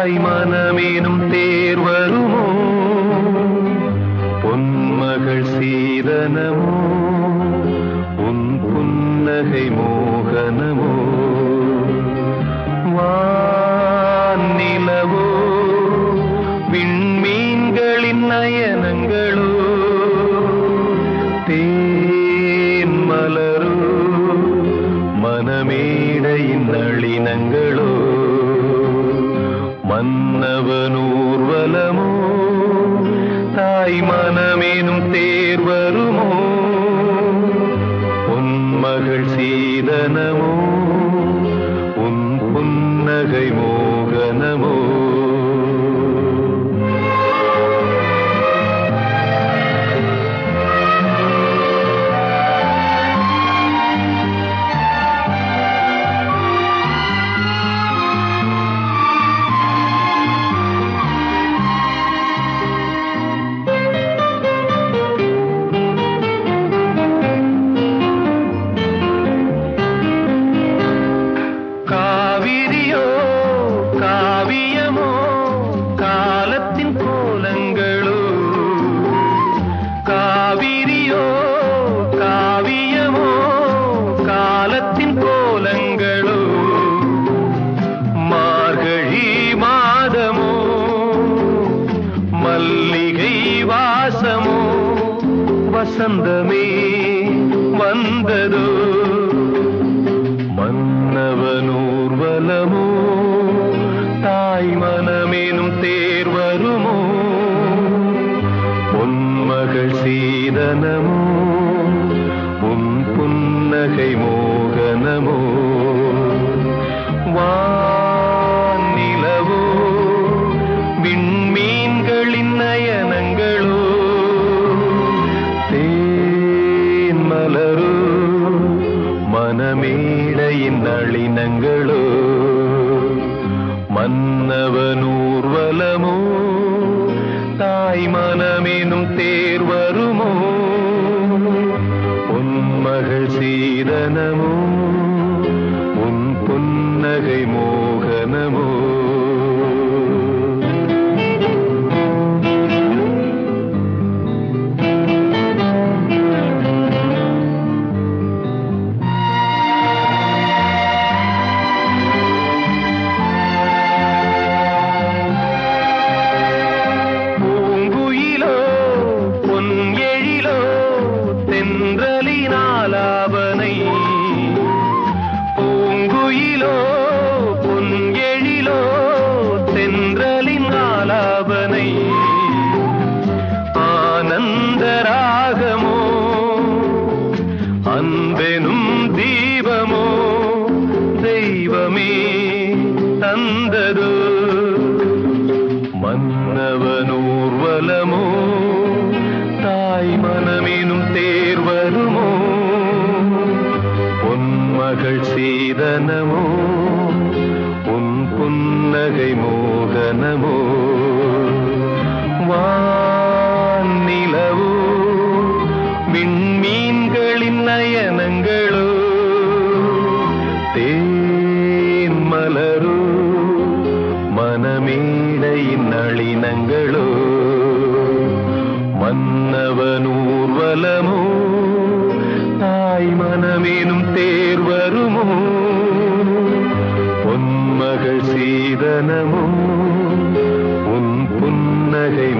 தாய் மனமேனும் தேர் வருமோ? பொன்மகள் சீதனமோ? மன்னவனூர்வலமோ தாய் மனமேனும் தேர்வருமோ? உன் மகள் சீதனமோ? வசந்தமே வந்ததோ? மன்னவனூர்வலமோ? தாய் மனமேனும் தேர்வருமோ? பொன்மகள் சீதனமோ? மலரோ மனமேடையின் நளினங்களோ மன்னவனூர்வலமோ தாய் மனமேனும் தேர் வருமோ உன்மகள் சீதனமோ. ஆனந்த ராகமோ அன்பெனும் தீபமோ? தெய்வமே தந்தது. மன்னவனூர்வலமோ? தாய் மனமேனும் தேர்வருமோ? பொன்மகள் சீதனமோ? உன் புன்னகை மோகனமோ? மகளினங்களோ மன்னவனூர்வலமோ தாய் மனமேனும் தேர் வருமோ பொன்மகள் சீதனமோ உன் புன்னகை